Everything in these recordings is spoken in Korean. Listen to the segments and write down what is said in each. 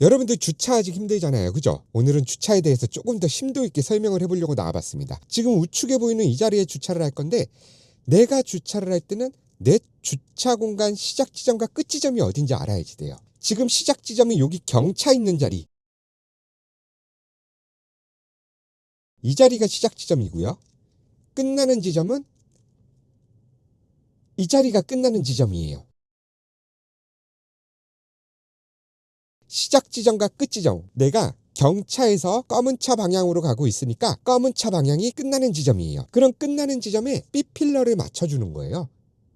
여러분들 주차하기 힘들잖아요. 그죠? 오늘은 주차에 대해서 조금 더 심도 있게 설명을 해보려고 나와봤습니다. 지금 우측에 보이는 이 자리에 주차를 할 건데 내가 주차를 할 때는 내 주차 공간 시작 지점과 끝 지점이 어딘지 알아야지 돼요. 지금 시작 지점이 여기 경차 있는 자리. 이 자리가 시작 지점이고요. 끝나는 지점은 이 자리가 끝나는 지점이에요. 시작 지점과 끝 지점. 내가 경차에서 검은 차 방향으로 가고 있으니까 검은 차 방향이 끝나는 지점이에요. 그럼 끝나는 지점에 B필러를 맞춰주는 거예요.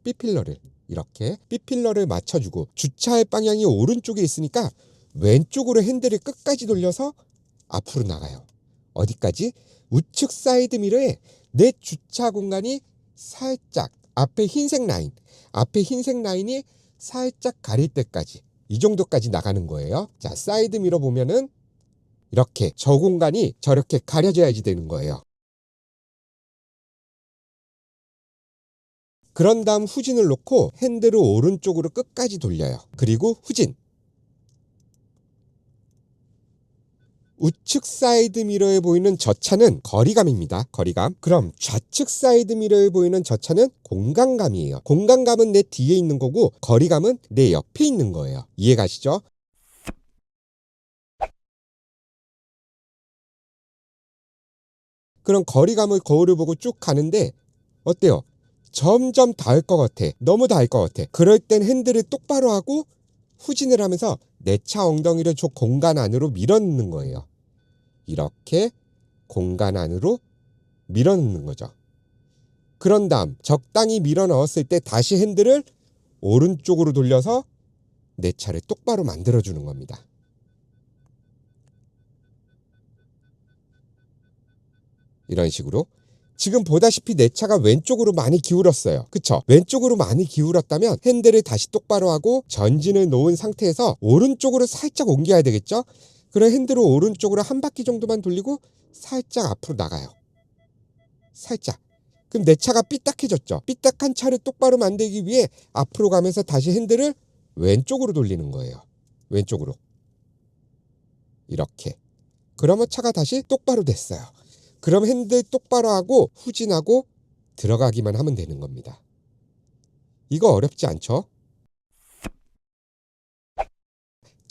B필러를. 이렇게 B필러를 맞춰주고 주차할 방향이 오른쪽에 있으니까 왼쪽으로 핸들을 끝까지 돌려서 앞으로 나가요. 어디까지? 우측 사이드 미러에 내 주차 공간이 살짝 앞에 흰색 라인, 앞에 흰색 라인이 살짝 가릴 때까지 이 정도까지 나가는 거예요. 자, 사이드 미러 보면은 이렇게 저 공간이 저렇게 가려져야지 되는 거예요. 그런 다음 후진을 놓고 핸들을 오른쪽으로 끝까지 돌려요. 그리고 후진. 우측 사이드 미러에 보이는 저 차는 거리감입니다. 거리감. 그럼 좌측 사이드 미러에 보이는 저 차는 공간감이에요. 공간감은 내 뒤에 있는 거고 거리감은 내 옆에 있는 거예요. 이해가시죠? 그럼 거리감을 거울을 보고 쭉 가는데 어때요? 점점 닿을 것 같아. 너무 닿을 것 같아. 그럴 땐 핸들을 똑바로 하고 후진을 하면서 내 차 엉덩이를 저 공간 안으로 밀어넣는 거예요. 이렇게 공간 안으로 밀어넣는 거죠. 그런 다음 적당히 밀어 넣었을 때 다시 핸들을 오른쪽으로 돌려서 내 차를 똑바로 만들어 주는 겁니다. 이런 식으로 지금 보다시피 내 차가 왼쪽으로 많이 기울었어요. 그쵸? 왼쪽으로 많이 기울었다면 핸들을 다시 똑바로 하고 전진을 놓은 상태에서 오른쪽으로 살짝 옮겨야 되겠죠? 그럼 핸들을 오른쪽으로 한 바퀴 정도만 돌리고 살짝 앞으로 나가요. 살짝. 그럼 내 차가 삐딱해졌죠? 삐딱한 차를 똑바로 만들기 위해 앞으로 가면서 다시 핸들을 왼쪽으로 돌리는 거예요. 왼쪽으로. 이렇게. 그러면 차가 다시 똑바로 됐어요. 그럼 핸들 똑바로 하고 후진하고 들어가기만 하면 되는 겁니다. 이거 어렵지 않죠?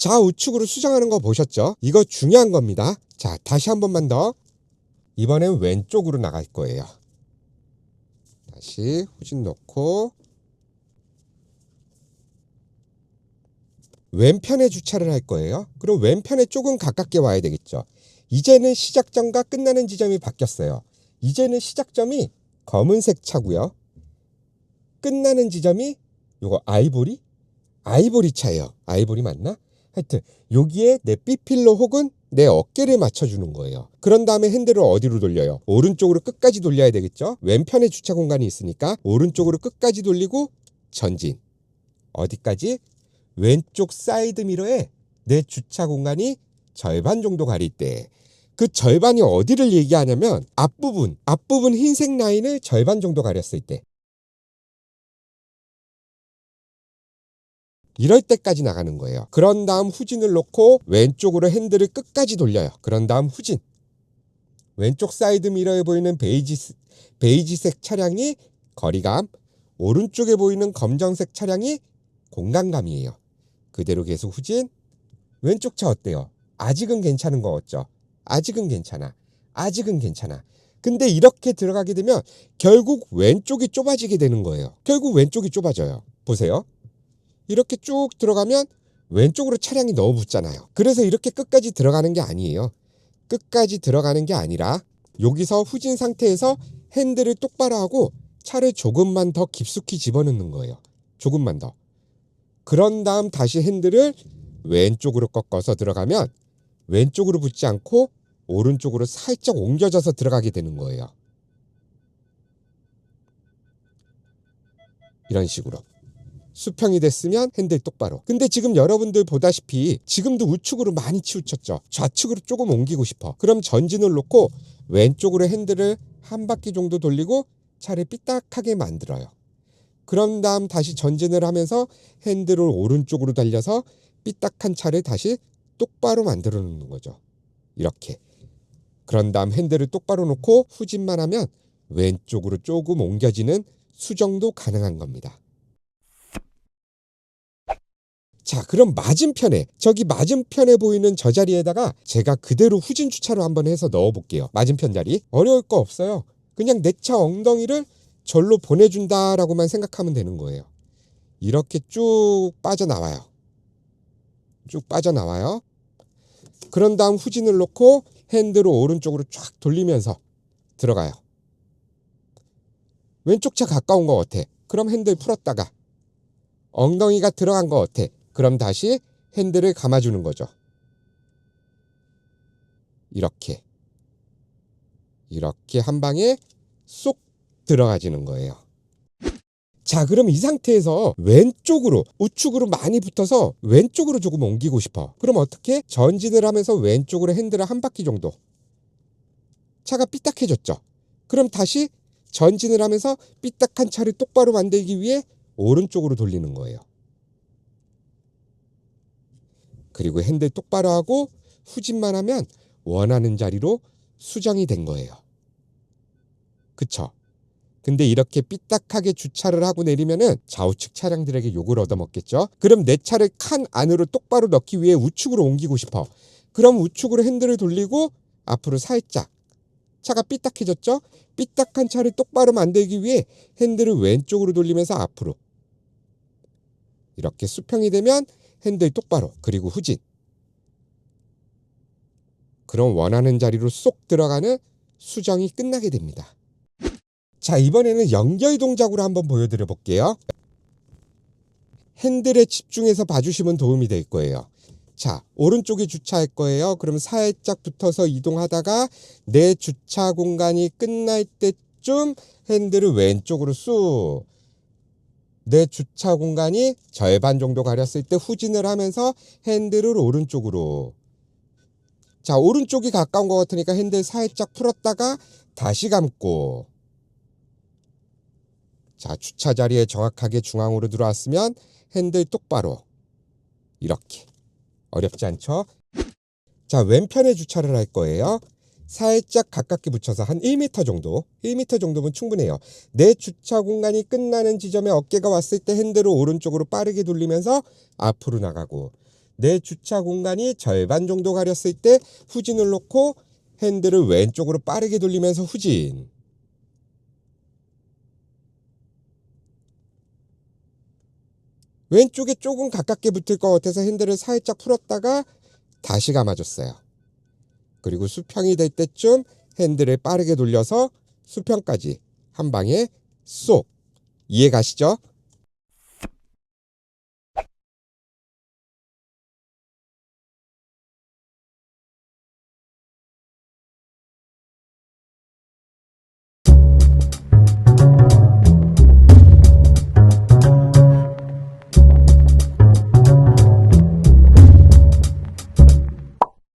좌우측으로 수정하는 거 보셨죠? 이거 중요한 겁니다. 자, 다시 한 번만 더. 이번엔 왼쪽으로 나갈 거예요. 다시 후진 넣고 왼편에 주차를 할 거예요. 그럼 왼편에 조금 가깝게 와야 되겠죠. 이제는 시작점과 끝나는 지점이 바뀌었어요. 이제는 시작점이 검은색 차고요. 끝나는 지점이 요거 아이보리? 아이보리 차예요. 아이보리 맞나? 하여튼 여기에 내 B필러 혹은 내 어깨를 맞춰주는 거예요. 그런 다음에 핸들을 어디로 돌려요? 오른쪽으로 끝까지 돌려야 되겠죠? 왼편에 주차 공간이 있으니까 오른쪽으로 끝까지 돌리고 전진. 어디까지? 왼쪽 사이드 미러에 내 주차 공간이 절반 정도 가릴 때 그 절반이 어디를 얘기하냐면 앞부분, 앞부분 흰색 라인을 절반 정도 가렸을 때 이럴 때까지 나가는 거예요. 그런 다음 후진을 놓고 왼쪽으로 핸들을 끝까지 돌려요. 그런 다음 후진. 왼쪽 사이드 미러에 보이는 베이지, 베이지색 차량이 거리감, 오른쪽에 보이는 검정색 차량이 공간감이에요. 그대로 계속 후진. 왼쪽 차 어때요? 아직은 괜찮은 거 같죠? 아직은 괜찮아. 아직은 괜찮아. 근데 이렇게 들어가게 되면 결국 왼쪽이 좁아지게 되는 거예요. 결국 왼쪽이 좁아져요. 보세요. 이렇게 쭉 들어가면 왼쪽으로 차량이 너무 붙잖아요. 그래서 이렇게 끝까지 들어가는 게 아니에요. 끝까지 들어가는 게 아니라 여기서 후진 상태에서 핸들을 똑바로 하고 차를 조금만 더 깊숙이 집어넣는 거예요. 조금만 더. 그런 다음 다시 핸들을 왼쪽으로 꺾어서 들어가면 왼쪽으로 붙지 않고 오른쪽으로 살짝 옮겨져서 들어가게 되는 거예요. 이런 식으로. 수평이 됐으면 핸들 똑바로. 근데 지금 여러분들 보다시피 지금도 우측으로 많이 치우쳤죠. 좌측으로 조금 옮기고 싶어. 그럼 전진을 놓고 왼쪽으로 핸들을 한 바퀴 정도 돌리고 차를 삐딱하게 만들어요. 그런 다음 다시 전진을 하면서 핸들을 오른쪽으로 달려서 삐딱한 차를 다시 똑바로 만들어 놓는 거죠. 이렇게. 그런 다음 핸들을 똑바로 놓고 후진만 하면 왼쪽으로 조금 옮겨지는 수정도 가능한 겁니다. 자, 그럼 맞은편에 저기 맞은편에 보이는 저 자리에다가 제가 그대로 후진 주차로 한번 해서 넣어 볼게요. 맞은편 자리. 어려울 거 없어요. 그냥 내 차 엉덩이를 절로 보내준다라고만 생각하면 되는 거예요. 이렇게 쭉 빠져나와요. 쭉 빠져나와요. 그런 다음 후진을 놓고 핸들을 오른쪽으로 쫙 돌리면서 들어가요. 왼쪽 차 가까운 것 같아. 그럼 핸들 풀었다가 엉덩이가 들어간 것 같아. 그럼 다시 핸들을 감아주는 거죠. 이렇게. 이렇게 한 방에 쏙 들어가지는 거예요. 자, 그럼 이 상태에서 왼쪽으로 우측으로 많이 붙어서 왼쪽으로 조금 옮기고 싶어. 그럼 어떻게? 전진을 하면서 왼쪽으로 핸들을 한 바퀴 정도. 차가 삐딱해졌죠. 그럼 다시 전진을 하면서 삐딱한 차를 똑바로 만들기 위해 오른쪽으로 돌리는 거예요. 그리고 핸들 똑바로 하고 후진만 하면 원하는 자리로 수정이 된 거예요. 그쵸? 근데 이렇게 삐딱하게 주차를 하고 내리면은 좌우측 차량들에게 욕을 얻어먹겠죠? 그럼 내 차를 칸 안으로 똑바로 넣기 위해 우측으로 옮기고 싶어. 그럼 우측으로 핸들을 돌리고 앞으로 살짝. 차가 삐딱해졌죠? 삐딱한 차를 똑바로 만들기 위해 핸들을 왼쪽으로 돌리면서 앞으로. 이렇게 수평이 되면 핸들 똑바로 그리고 후진. 그럼 원하는 자리로 쏙 들어가는 수정이 끝나게 됩니다. 자, 이번에는 연결 동작으로 한번 보여드려 볼게요. 핸들에 집중해서 봐주시면 도움이 될 거예요. 자, 오른쪽에 주차할 거예요. 그럼 살짝 붙어서 이동하다가 내 주차 공간이 끝날 때쯤 핸들을 왼쪽으로 쑥. 내 주차 공간이 절반 정도 가렸을 때 후진을 하면서 핸들을 오른쪽으로. 자, 오른쪽이 가까운 것 같으니까 핸들 살짝 풀었다가 다시 감고. 자, 주차 자리에 정확하게 중앙으로 들어왔으면 핸들 똑바로. 이렇게. 어렵지 않죠? 자, 왼편에 주차를 할 거예요. 살짝 가깝게 붙여서 한 1m 정도, 1m 정도면 충분해요. 내 주차 공간이 끝나는 지점에 어깨가 왔을 때 핸들을 오른쪽으로 빠르게 돌리면서 앞으로 나가고, 내 주차 공간이 절반 정도 가렸을 때 후진을 놓고 핸들을 왼쪽으로 빠르게 돌리면서 후진. 왼쪽에 조금 가깝게 붙을 것 같아서 핸들을 살짝 풀었다가 다시 감아줬어요. 그리고 수평이 될 때쯤 핸들을 빠르게 돌려서 수평까지 한 방에 쏙 이해 가시죠?